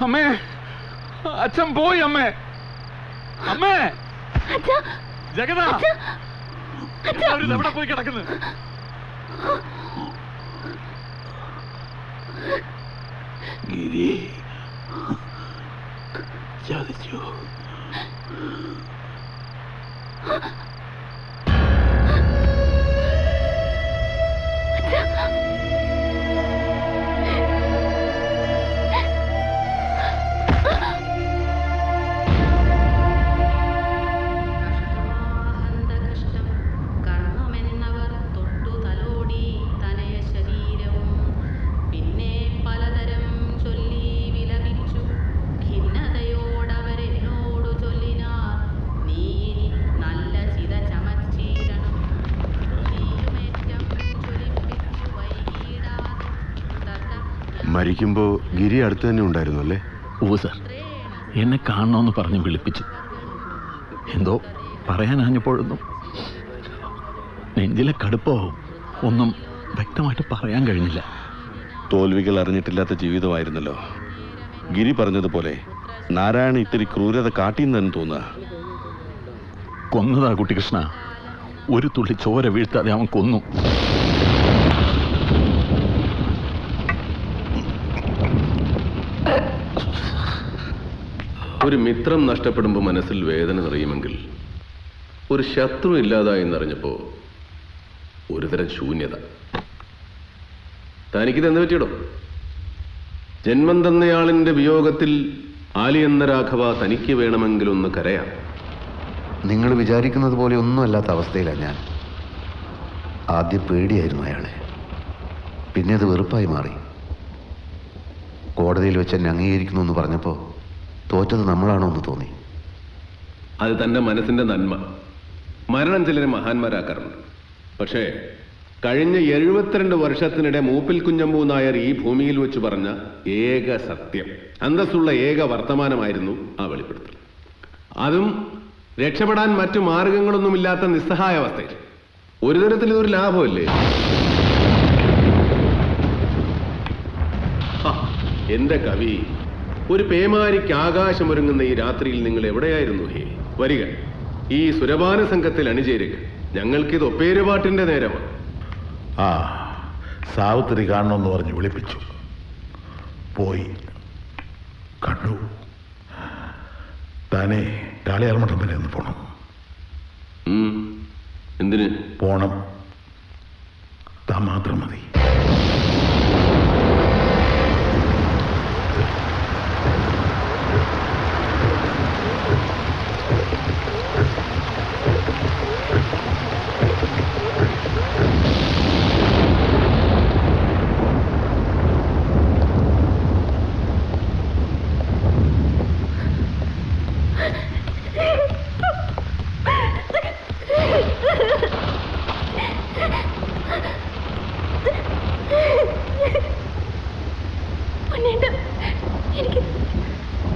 അമ്മേ അച്ഛൻ പോയി അമ്മേ. അമ്മേ. ജഗത അവരിത് എവിടെ പോയി കിടക്കുന്നു? ഗിരി. ചതിച്ചു. മരിക്കുമ്പോ ഗിരി അടുത്ത് തന്നെ ഉണ്ടായിരുന്നു അല്ലേ? ഓ സാർ. എന്നെ കാണണമെന്ന് പറഞ്ഞ് വിളിപ്പിച്ചു. എന്തോ പറയാനാഞ്ഞപ്പോഴൊന്നും നെഞ്ചിലെ കടുപ്പവും ഒന്നും വ്യക്തമായിട്ട് പറയാൻ കഴിഞ്ഞില്ല. തോൽവികൾ അറിഞ്ഞിട്ടില്ലാത്ത ജീവിതമായിരുന്നല്ലോ. ഗിരി പറഞ്ഞതുപോലെ നാരായണ ഇത്തിരി ക്രൂരത കാട്ടിയെന്ന് തന്നെ തോന്നുക. കൊന്നതാ കുട്ടികൃഷ്ണ. ഒരു തുള്ളി ചോര വീഴ്ത്താതെ അവൻ കൊന്നു. ഒരു മിത്രം നഷ്ടപ്പെടുമ്പോൾ മനസ്സിൽ വേദന നിറയുമെങ്കിൽ ഒരു ശത്രു ഇല്ലാതായി എന്നറിഞ്ഞപ്പോൾ ഒരുതരം ശൂന്യത. തനിക്കിത് എന്ത് പറ്റിയിടും? ജന്മം തന്നയാളിന്റെ വിയോഗത്തിൽ ആലി എന്ന രാഘവ തനിക്ക് വേണമെങ്കിൽ ഒന്ന് കരയാം. നിങ്ങൾ വിചാരിക്കുന്നത് പോലെ ഒന്നുമല്ലാത്ത അവസ്ഥയിലാണ് ഞാൻ. ആദ്യം പേടിയായിരുന്നു അയാളെ. പിന്നെ അത് വെറുപ്പായി മാറി. കോടതിയിൽ വെച്ച് എന്നെ അംഗീകരിക്കുന്നു എന്ന് പറഞ്ഞപ്പോൾ തോറ്റത് നമ്മളാണോ എന്ന് തോന്നി. അത് തന്റെ മനസ്സിന്റെ നന്മ. മരണം ചിലരെ മഹാന്മാരാക്കാറുണ്ട്. പക്ഷേ കഴിഞ്ഞ എഴുപത്തിരണ്ട് വർഷത്തിനിടെ മൂപ്പിൽ കുഞ്ഞമ്പൂ നായർ ഈ ഭൂമിയിൽ വെച്ച് പറഞ്ഞ ഏക സത്യം അന്തസ്സുള്ള ഏക വർത്തമാനമായിരുന്നു ആ വെളിപ്പെടുത്തൽ. അതും രക്ഷപ്പെടാൻ മറ്റു മാർഗങ്ങളൊന്നുമില്ലാത്ത നിസ്സഹായാവസ്ഥയിൽ ഒരു തരത്തിൽ ഇതൊരു ലാഭമല്ലേ? എന്റെ കവി ഒരു പേമാരിക്ക് ആകാശമൊരുങ്ങുന്ന ഈ രാത്രിയിൽ നിങ്ങൾ എവിടെയായിരുന്നു? ഹേ വരിക ഈ സുരപാന സംഘത്തിൽ അണിചേരുക. ഞങ്ങൾക്കിത് ഒപ്പേരുപാട്ടിന്റെ നേരമാണ്. ആ സാവിത്രി കാണണമെന്ന് പറഞ്ഞ് വിളിപ്പിച്ചു. പോയി. കണ്ടു. താനേ കാളിയാർ മഠം വരെ ഒന്ന് പോണം. എന്തിന്? പോണം. താൻ മാത്രം മതി ഉണ്ണേട്ട എനിക്ക്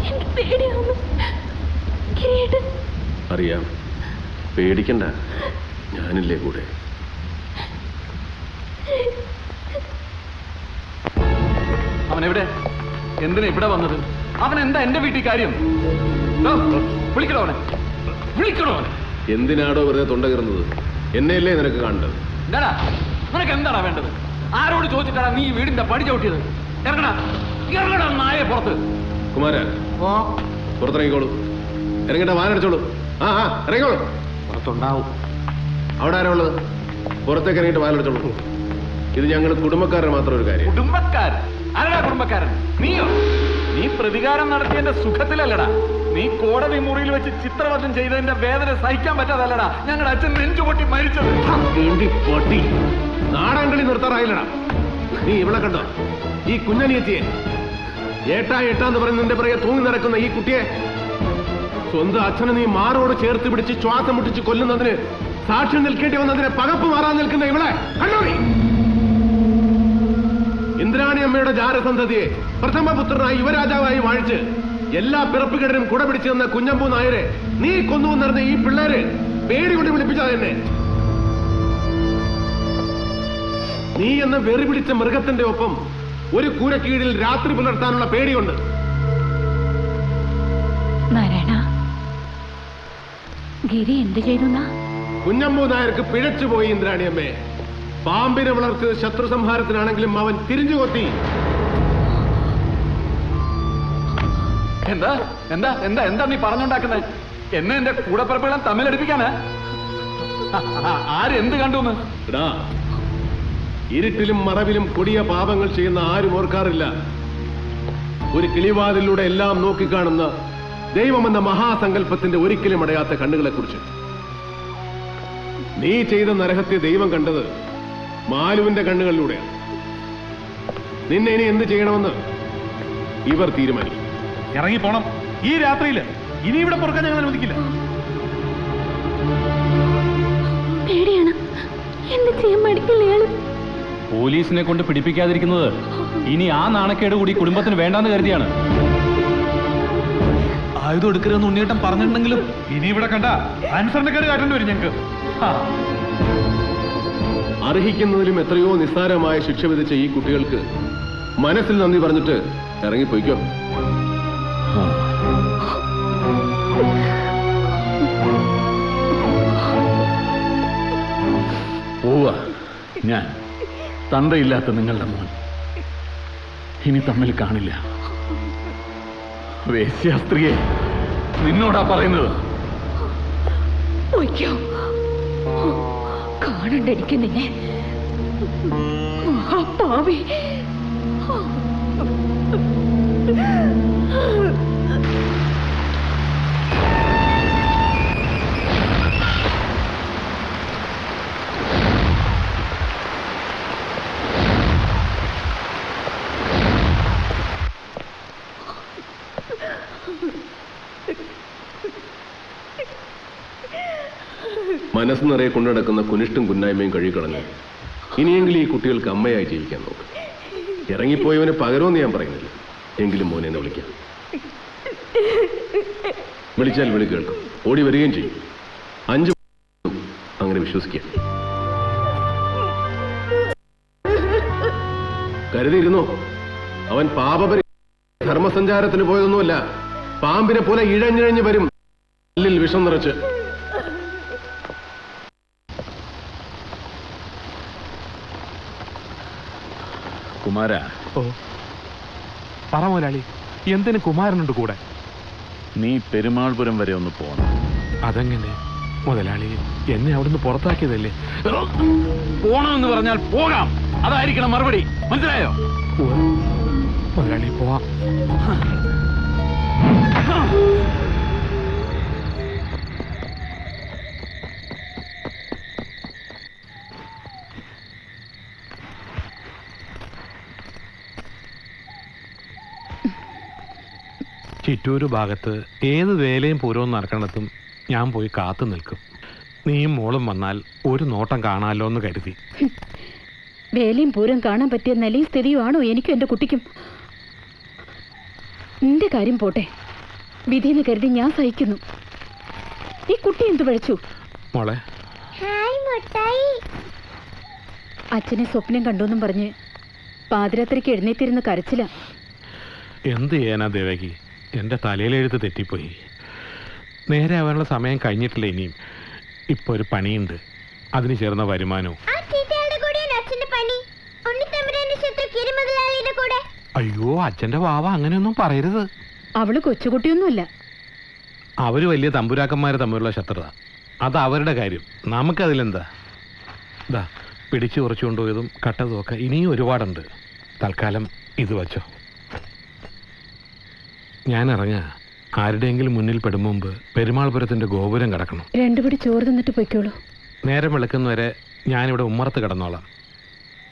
എനിക്ക് പേടിയാവുന്നു കിരീട്ട് അറിയാം പേടിക്കണ്ട. ഞാനില്ലേ കൂടെ? അവൻ എവിടെ? എന്തിനാ ഇവിടെ വന്നത്? അവൻ എന്താ എന്റെ വീട്ടിൽ കാര്യം? വിളിക്കണോ അവനെ? വിളിക്കണോ അവനെ? എന്തിനാടോ വെറുതെ തൊണ്ട കയറുന്നത് എന്നെയല്ലേ നിനക്ക് കാണേണ്ടത്? എന്താടാ നിനക്ക് എന്താടാ വേണ്ടത്? ആരോട് ചോദിച്ചിട്ടാ നീ ഈ വീടിന്റെ പടി ചവിട്ടിയത്? ഇറങ്ങടാ ഇറങ്ങടാ നായെ പുറത്ത്. കുമാര പുറത്തിറങ്ങിക്കോളൂ. ഇറങ്ങിട്ട വാനടിച്ചോളൂ. ആ ആ ഇറങ്ങിക്കോളൂ. പുറത്തുണ്ടാവും. അവിടെ ആരാ ഉള്ളത്? പുറത്തേക്ക് ഇറങ്ങിയിട്ട് വാലെടുത്തോളൂ. ഇത് ഞങ്ങൾ കുടുംബക്കാരുടെ മാത്രം ഒരു കാര്യം. കുടുംബക്കാരൻ ആരാ കുടുംബക്കാരൻ? നീയോ? നീ പ്രതികാരം നടത്തിയതിന്റെ സുഖത്തിലല്ലടാ. നീ കോടതി മുറിയിൽ വെച്ച് ചിത്രവധം ചെയ്തതിന്റെ വേദന സഹിക്കാൻ പറ്റാതല്ലടാ. ഞങ്ങളുടെ അച്ഛൻ നെഞ്ചുപൊട്ടി മരിച്ചത്. പൊട്ടി. പൊട്ടി നാടൻകളി നിർത്താറായില്ലടാ. നീ ഇവിടെ കണ്ടോ? ഈ കുഞ്ഞനിയത്തിയെ. ഏട്ടാ ഏട്ടാന്ന് പറഞ്ഞ് നിന്റെ പിറകെ തൂങ്ങി നടക്കുന്ന ഈ കുട്ടിയെ സ്വന്തം അച്ഛനെ നീ മാറോട് ചേർത്ത് പിടിച്ച് ശ്വാസം മുട്ടിച്ച് കൊല്ലുന്നതിന് സാക്ഷ്യം നിൽക്കേണ്ടി വന്നതിന് പകപ്പ് മാറാൻ നിൽക്കുന്ന ഇവളെ കണ്ണൂരി. ഇന്ദ്രാണി അമ്മയുടെ ജാരസന്തതിയെ പ്രഥമപുത്രനായി യുവരാജാവായി വാഴിച്ച് എല്ലാ പിറപ്പുകേടനും കുട പിടിച്ചു തന്ന കുഞ്ഞമ്പൂ നായരെ നീ കൊന്നു നടന്ന ഈ പിള്ളേരെ പേടി കൊണ്ട് വിളിപ്പിച്ചാ എന്നെ. നീ എന്ന വെറി പിടിച്ച മൃഗത്തിന്റെ ഒപ്പം ഒരു കൂരക്കീഴിൽ രാത്രി പുലർത്താനുള്ള പേടിയുണ്ട്. നാരായണ ഗിരി എന്ത് ചെയ്തു കുഞ്ഞമ്മൂ നായർക്ക് പിഴച്ചു പോയി പിഴച്ചുപോയി ഇന്ദ്രാണിയമ്മേ. പാമ്പിനെ വളർത്ത് ശത്രു സംഹാരത്തിനാണെങ്കിലും അവൻ തിരിഞ്ഞു കൊത്തി. എന്താ? എന്താ? എന്താ? എന്താ നീ പറഞ്ഞുണ്ടാക്കുന്നത് എന്നെ എന്റെ കൂടപ്പിറപ്പുകളും തമ്മിലടിപ്പിക്കാനാ? ആര് എന്ത് കണ്ടു ഇരുട്ടിലും മറവിലും കൊടിയ പാപങ്ങൾ ചെയ്യുന്ന ആരും ഓർക്കാറില്ല. ഒരു കിളിവാതിലൂടെ എല്ലാം നോക്കിക്കാണുന്ന ദൈവമെന്ന മഹാസങ്കല്പത്തിന്റെ ഒരിക്കലും അടയാത്ത കണ്ണുകളെ കുറിച്ച് നീ ചെയ്ത നരഹത്തെ ദൈവം കണ്ടത് മാലുവിന്റെ കണ്ണുകളിലൂടെയാണ്. നിന്നെ ഇനി എന്ത് ചെയ്യണമെന്ന് ഇവർ തീരുമാനിക്കും. ഇറങ്ങി പോണം ഈ രാത്രിയിൽ ഇനി ഇവിടെ പുറക്കാൻ ഞങ്ങൾ അനുവദിക്കില്ല. പേടിയാണ്. എന്ത് ചെയ്യാൻ മടിക്കില്ല പോലീസിനെ കൊണ്ട് പിടിപ്പിക്കാതിരിക്കുന്നത് ഇനി ആ നാണക്കേട് കൂടി കുടുംബത്തിന് വേണ്ടാന്ന് കരുതിയാണ്. ആയുധം എടുക്കരുതെന്ന് ഉണ്ണിയേട്ടൻ പറഞ്ഞിട്ടുണ്ടെങ്കിലും ഇനി ഇവിടെ കണ്ട അനുസരണക്കേട് കാട്ടേണ്ടി വരും ഞങ്ങൾക്ക് അർഹിക്കുന്നതിലും എത്രയോ നിസ്സാരമായ ശിക്ഷ വിധിച്ച ഈ കുട്ടികൾക്ക് മനസ്സിൽ നന്ദി പറഞ്ഞിട്ട് ഇറങ്ങിപ്പോയിക്കോ പോവാ. ഞാൻ തന്തയില്ലാത്ത നിങ്ങളുടെ മോൻ. ഇനി തമ്മിൽ കാണില്ല. വേശ്യാസ്ത്രീയെ നിന്നോടാ പറയുന്നത്? കാണണ്ട എനിക്ക് നിന്നെ. മഹാപാവി. മനസ്സ് നിറയെ കൊണ്ടു നടക്കുന്ന കുനിഷ്ടും കുന്നായ്മയും കഴുകിക്കളഞ്ഞു ഇനിയെങ്കിലും ഈ കുട്ടികൾക്ക് അമ്മയായി ജീവിക്കാൻ നോക്ക്. ഇറങ്ങിപ്പോയവന് പകരമെന്ന് ഞാൻ പറയുന്നില്ല. എങ്കിലും മോനെ എന്നെ വിളിക്കാം. വിളിച്ചാൽ വിളി കേൾക്കും. ഓടി വരികയും ചെയ്യും. അഞ്ച് അങ്ങനെ വിശ്വസിക്കാം. കരുതിയിരുന്നോ? അവൻ പാപപരി ധർമ്മസഞ്ചാരത്തിന് പോയതൊന്നുമല്ല. പാമ്പിനെ പോലെ ഇഴഞ്ഞിഴഞ്ഞ് വരും. വിഷം നിറച്ച് കുമാര? ഓ. പറ മുതലാളി എന്തിന് കുമാരനുണ്ട് കൂടെ? നീ പെരുമാൾപുരം വരെ ഒന്ന് പോകണം അതെങ്ങനെ? മുതലാളി എന്നെ അവിടുന്ന് പുറത്താക്കിയതല്ലേ? പോണമെന്ന് പറഞ്ഞാൽ പോകാം. അതായിരിക്കണം മറുപടി. മനസ്സിലായോ? മുതലാളി പോവാം. ചിറ്റൂര് ഭാഗത്ത് ഏത് വേലയും പൂരവും നടക്കണത്തും ഞാൻ പോയി കാത്തു നിൽക്കും. നീയും മോളും വന്നാൽ ഒരു നോട്ടം കാണാമല്ലോ എന്ന് കരുതി. വേലയും പൂരം കാണാൻ പറ്റിയ നിലയും സ്ഥിതിയുമാണോ എനിക്കും എന്റെ കുട്ടിക്കും? നിന്റെ കാര്യം പോട്ടെ. വിധിയെന്ന് കരുതി ഞാൻ സഹിക്കുന്നു. ഈ കുട്ടി എന്തു പഴിച്ചു മോളെ. അച്ഛനെ സ്വപ്നം കണ്ടുവെന്നും പറഞ്ഞ് പാതിരാത്രിക്ക് എഴുന്നേറ്റിരുന്ന് കരച്ചില. എന്ത് ചെയ്യാനാ ദേവകി? എന്റെ തലയിലെഴുത്ത് തെറ്റിപ്പോയി. നേരെ ആവാനുള്ള സമയം കഴിഞ്ഞിട്ടില്ല ഇനിയും. ഇപ്പോൾ ഒരു പണിയുണ്ട്. അതിന് ചേർന്ന വരുമാനവും. അയ്യോ അച്ഛന്റെ വാവ അങ്ങനെയൊന്നും പറയരുത്. അവൾ കൊച്ചുകുട്ടിയൊന്നുമല്ല. അവർ വലിയ തമ്പുരാക്കന്മാരെ തമ്മിലുള്ള ശത്രുത. അത് അവരുടെ കാര്യം. നമുക്കതിലെന്താ? ഇതാ പിടിച്ചു കുറച്ചു കൊണ്ടുപോയതും കട്ടതും ഒക്കെ ഇനിയും ഒരുപാടുണ്ട്. തൽക്കാലം ഇത് വച്ചോ. ഞാൻ ഇറങ്ങാ ആരുടെയെങ്കിലും മുന്നിൽ പെടും മുമ്പ് പെരുമാൾപുരത്തിന്റെ ഗോപുരം കിടക്കണം. രണ്ടുപിടി ചോറ് തന്നിട്ട് പൊയ്ക്കോളൂ. നേരം വെളുക്കുന്നവരെ ഞാനിവിടെ ഉമ്മറത്ത് കിടന്നോളാം.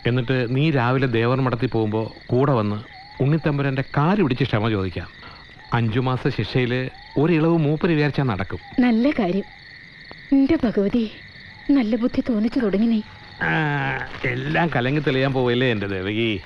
എന്നിട്ട് നീ രാവിലെ ദേവർ മടത്തി പോകുമ്പോൾ കൂടെ വന്ന് ഉണ്ണിത്തമ്പുരന്റെ കാൽ പിടിച്ച് ക്ഷമ ചോദിക്കാം. അഞ്ചു മാസ ശിക്ഷയിൽ ഇളവ് മൂപ്പര് വിചാരിച്ചാൽ നടക്കും. നല്ല കാര്യം. എന്റെ ഭഗവതി നല്ല ബുദ്ധി തോന്നിച്ചു തുടങ്ങി നീ. എല്ലാം കലങ്ങി തെളിയാൻ പോവല്ലേ എന്റെ ദേവകി?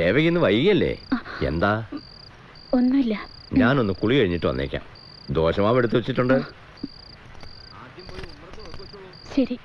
ദേവകി ഇന്ന് വൈകിയല്ലേ? എന്താ? ഒന്നുമില്ല. ഞാനൊന്ന് കുളി കഴിഞ്ഞിട്ട് വന്നേക്കാം. ദോശമാവ് എടുത്തു വെച്ചിട്ടുണ്ട്. ശരി.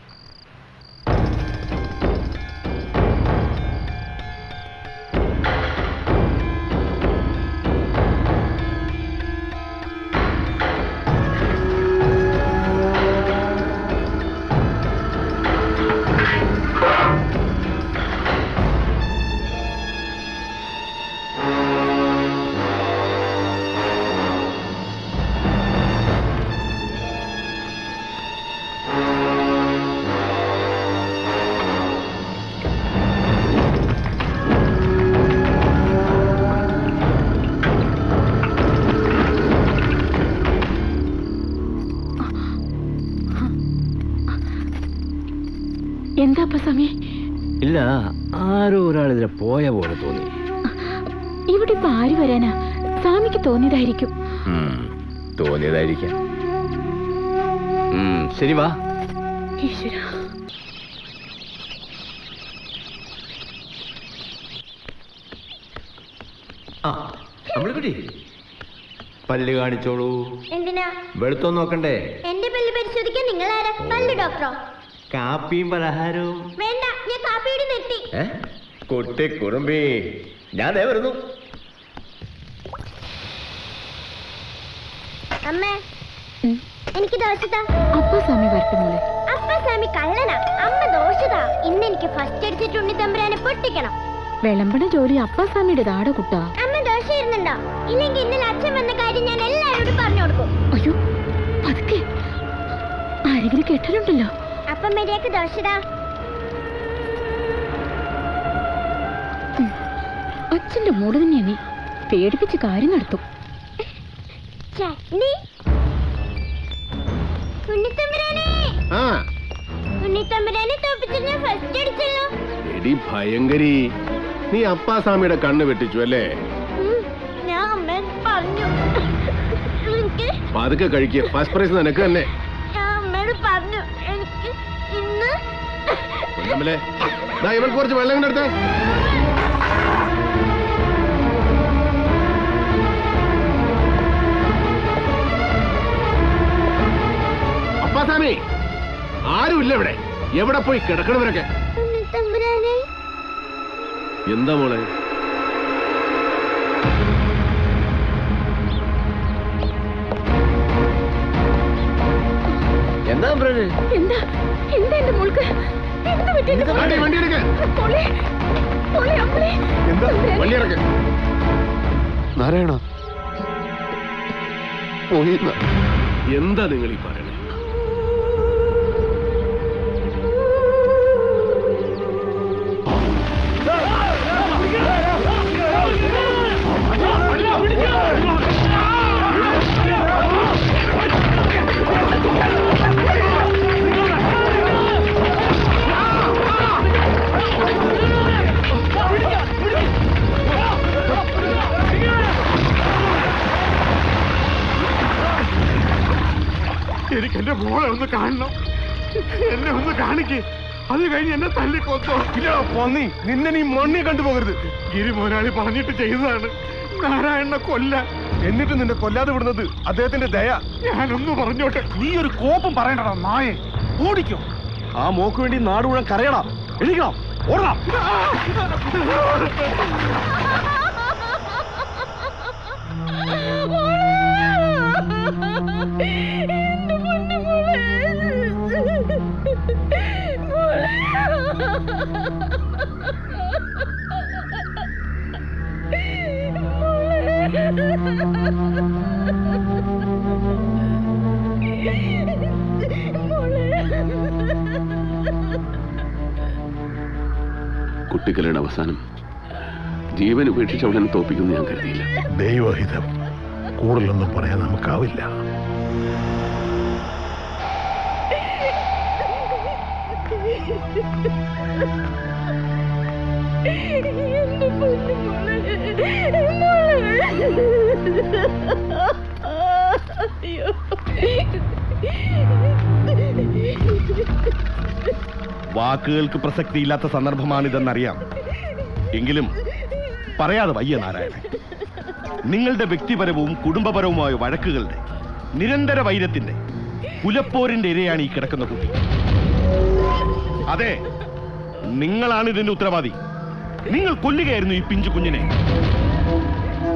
പോയ പോലെ തോന്നി. ഇവിടെ ഇപ്പൊ ആര് വരാനാ? സ്വാമിക്ക് തോന്നിയതായിരിക്കും. ഉം, തോന്നിയതായിരിക്കാം. ഉം, ശരി വാ. പല്ല് കാണിച്ചോളൂ. എന്തിനാ? വെളുത്തോ നോക്കണ്ടേ? എന്റെ പല്ല് പരിശോധിക്കാൻ നിങ്ങൾ ആരാ പല്ല് ഡോക്ടറോ? കാപ്പിയും പലഹാരവും. വേണ്ട ഞാൻ കാപ്പിയുടെ നിർത്തി. കുട്ടി കുറുമ്പി. ഞാൻ ദേ വരുന്നു. അമ്മേ എനിക്ക് ദോശതാ അപ്പ സ്വാമി വരട്ടെ മോളെ. അപ്പ സ്വാമി കള്ളനാ. അമ്മ ദോശതാ ഇന്ന് എനിക്ക് ഫസ്റ്റ് അടിച്ചിട്ട് ഉണ്ണി തമ്പുരാനെ പൊട്ടിക്കണം. വിളമ്പണ ജോലി അപ്പ സ്വാമിയുടെ ദാട കുട്ടാ. അമ്മ ദോശ ഇരുന്നുണ്ടോ ഇല്ലെങ്കിൽ ഇന്നലെ അച്ഛൻ വന്ന കാര്യം ഞാൻ എല്ലാവരോടും പറഞ്ഞു കൊടുക്കും. അയ്യോ പതുക്കെ. ആരെങ്കിലും കെട്ടലുണ്ടല്ലോ അപ്പം മര്യാദയ്ക്ക് ദോശതാ അച്ഛന്റെ മോൾ തന്നെയാ നീ. പേടിപ്പിച്ച് കാര്യം നടത്തും. എടി ഭയങ്കരി. നീ അപ്പാസ്വാമിയുടെ കണ്ണ് വെട്ടിച്ചു അല്ലേ? ഞാൻ അമ്മ പറഞ്ഞു. എനിക്ക് പതുക്കെ കഴിക്കുക ഫസ്റ്റ് പ്രൈസ് നിനക്ക് തന്നെ. പറഞ്ഞു. എനിക്ക് ഇന്ന് ഇവൾക്ക് കുറച്ച് വെള്ളം കൊണ്ട് എടുത്തേ അപ്പാസ്വാമി ആരുമില്ല ഇവിടെ. എവിടെ പോയി കിടക്കണവരൊക്കെ എന്താ മോളെ? എന്താ എന്താ? എന്താ എന്റെ മോൾക്ക്? എന്താ പറ്റി എന്റെ വണ്ടി വണ്ടി എടുക്ക. മോളെ, മോളെ, അമ്മേ. എന്താ. വണ്ടി ഇറക്ക് നാരായണ പോയി എന്താ നിങ്ങൾ ഈ പറയണേ? മോളെ ഒന്ന് കാണണം. എന്നെ ഒന്ന് കാണിക്ക്. അത് കഴിഞ്ഞ് എന്നെ തല്ലിക്കൊത്തോ ഇല്ല പൊന്നി. നിന്നെ നീ മണ്ണി കണ്ടുപോകരുത്. ഗിരി മോനാളി പറഞ്ഞിട്ട് ചെയ്തതാണ്. നാരായണനെ കൊല്ല. എന്നിട്ട് നിന്നെ കൊല്ലാതെ വിടുന്നത് അദ്ദേഹത്തിന്റെ ദയ. ഞാനൊന്ന് പറഞ്ഞോട്ടെ. നീ ഒരു കോപ്പം പറയണ്ടടാ നായെ. ഓടിക്കോ. ആ മോക്ക് വേണ്ടി നാട് മുഴുവൻ കരയണം. എഴുതിക്കണം ഓടണം. കുട്ടികളുടെ അവസാനം ജീവൻ ഉപേക്ഷിച്ച് ഉപേക്ഷിച്ചവളെ തോപ്പിക്കുന്നു ഞാൻ കരുതിയില്ല. ദൈവഹിതം. കൂടുതലൊന്നും പറയാൻ നമുക്കാവില്ല. മോളെ മോളെ അയ്യോ വാക്കുകൾക്ക് പ്രസക്തിയില്ലാത്ത സന്ദർഭമാണിതെന്നറിയാം. എങ്കിലും പറയാതെ വയ്യ നാരായണൻ. നിങ്ങളുടെ വ്യക്തിപരവും കുടുംബപരവുമായ വഴക്കുകളുടെ നിരന്തര വൈരത്തിന്റെ കുലപ്പോരിന്റെ ഇരയാണ് ഈ കിടക്കുന്ന കുട്ടി. അതെ നിങ്ങളാണ് ഇതിന്റെ ഉത്തരവാദി. നിങ്ങൾ കൊല്ലുകയായിരുന്നു ഈ പിഞ്ചു കുഞ്ഞിനെ.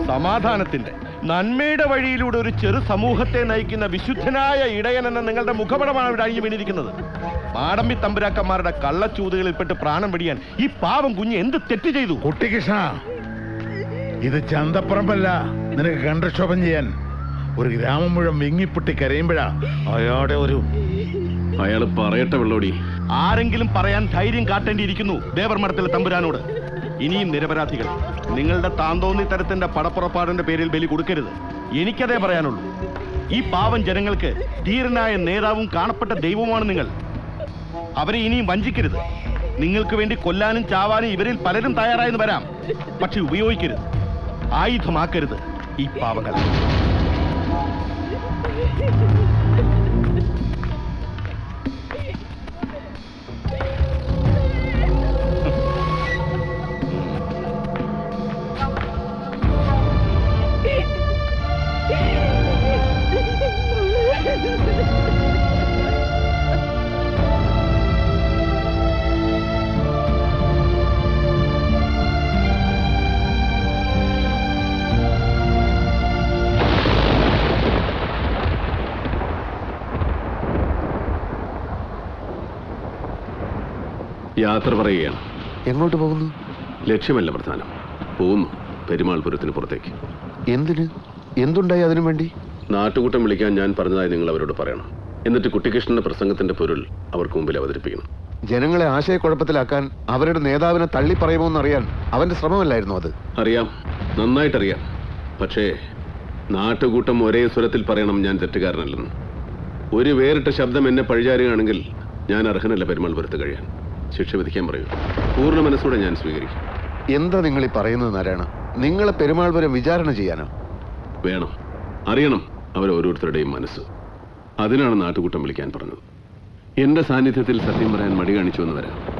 സമാധാനത്തിന്റെ നന്മയുടെ വഴിയിലൂടെ ഒരു ചെറു സമൂഹത്തെ നയിക്കുന്ന വിശുദ്ധനായ ഇടയൻ എന്ന നിങ്ങളുടെ മുഖപടമാണ് ഇവിടെ അഴിഞ്ഞു വീണിരിക്കുന്നത്. മാടമ്പി തമ്പുരാക്കന്മാരുടെ കള്ളച്ചൂതുകളിൽപ്പെട്ട് പ്രാണം പിടിയാൻ ഈ പാവം കുഞ്ഞ് എന്ത് തെറ്റ് ചെയ്തു? കുട്ടികൃഷ്ണ ഇത് ചന്തപ്പറമ്പല്ല. നിനക്ക് കണ്ടക്ഷോഭം ചെയ്യാൻ. ഒരു ഗ്രാമം മുഴുവൻ വിങ്ങിപ്പൊട്ടി കരയുമ്പോഴാ അയാളുടെ ഒരു അയാൾ പറയട്ടെ വെള്ളോടി. ആരെങ്കിലും പറയാൻ ധൈര്യം കാട്ടേണ്ടിയിരിക്കുന്നു ദേവർമഠത്തിലെ തമ്പുരാനോട്. ഇനിയും നിരപരാധികൾ നിങ്ങളുടെ താന്തോന്നി തരത്തിന്റെ പടപ്പുറപ്പാടിന്റെ പേരിൽ ബലി കൊടുക്കരുത്. എനിക്കതേ പറയാനുള്ളൂ. ഈ പാവം ജനങ്ങൾക്ക് ധീരനായ നേതാവും കാണപ്പെട്ട ദൈവവുമാണ് നിങ്ങൾ. അവരെ ഇനിയും വഞ്ചിക്കരുത്. നിങ്ങൾക്ക് വേണ്ടി കൊല്ലാനും ചാവാനും ഇവരിൽ പലരും തയ്യാറായെന്ന് വരാം. പക്ഷെ ഉപയോഗിക്കരുത്. ആയുധമാക്കരുത് ഈ പാവങ്ങളെ. യാത്ര പറയുകയാണ്. എങ്ങോട്ട് പോകുന്നു? ലക്ഷ്യമല്ല പ്രധാനം. പോകുന്നു പെരുമാൾപുരത്തിന് പുറത്തേക്ക്. എന്തിന്? എന്തുണ്ടായി അതിനു വേണ്ടി? നാട്ടുകൂട്ടം വിളിക്കാൻ ഞാൻ പറഞ്ഞതായി നിങ്ങൾ അവരോട് പറയണം. എന്നിട്ട് കുട്ടിക്കൃഷ്ണന്റെ പ്രസംഗത്തിന്റെ പൊരുൾ അവർക്ക് മുമ്പിൽ അവതരിപ്പിക്കണം. ജനങ്ങളെ ആശയക്കുഴപ്പത്തിലാക്കാൻ അവരുടെ നേതാവിനെ തള്ളി പറയുമോ എന്നറിയാൻ അവന്റെ ശ്രമമല്ലായിരുന്നു അത്? അറിയാം. നന്നായിട്ടറിയാം. പക്ഷേ നാട്ടുകൂട്ടം ഒരേ സ്വരത്തിൽ പറയണം ഞാൻ തെറ്റുകാരനല്ലെന്ന്. ഒരു വേറിട്ട ശബ്ദം എന്നെ പഴിചാരുകയാണെങ്കിൽ ഞാൻ അർഹനല്ല പെരുമാൾപുരത്ത് കഴിയാൻ. ശിക്ഷ വിധിക്കാൻ പറയൂ പൂർണ മനസ്സോടെ ഞാൻ സ്വീകരിക്കും. എന്താ നിങ്ങൾ ഈ പറയുന്നത് നാരായണ? നിങ്ങളെ പെരുമാൾ വരെ വിചാരണ ചെയ്യാനോ? വേണം. അറിയണം അവരോരോരുത്തരുടെയും മനസ്സ്. അതിനാണ് നാട്ടുകൂട്ടം വിളിക്കാൻ പറഞ്ഞത്. എന്റെ സാന്നിധ്യത്തിൽ സത്യം പറയാൻ മടി കാണിച്ചു എന്ന് വരാം.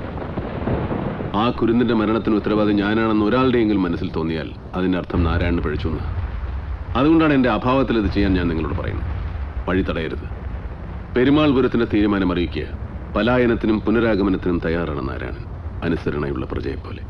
ആ കുരുന്നിന്റെ മരണത്തിന് ഉത്തരവാദി ഞാനാണെന്ന് ഒരാളുടെയെങ്കിലും മനസ്സിൽ തോന്നിയാൽ അതിന്റെ അർത്ഥം നാരായണന് പഴിച്ചു എന്ന്. അതുകൊണ്ടാണ് എന്റെ അഭാവത്തിൽ ഇത് ചെയ്യാൻ ഞാൻ നിങ്ങളോട് പറയുന്നത്. വഴി തടയരുത്. പെരുമാൾപുരത്തിന്റെ തീരുമാനം അറിയിക്കുക. പലായനത്തിനും പുനരാഗമനത്തിനും തയ്യാറാണ് നാരായണൻ അനുസരണയുള്ള പ്രജയെപ്പോലെ.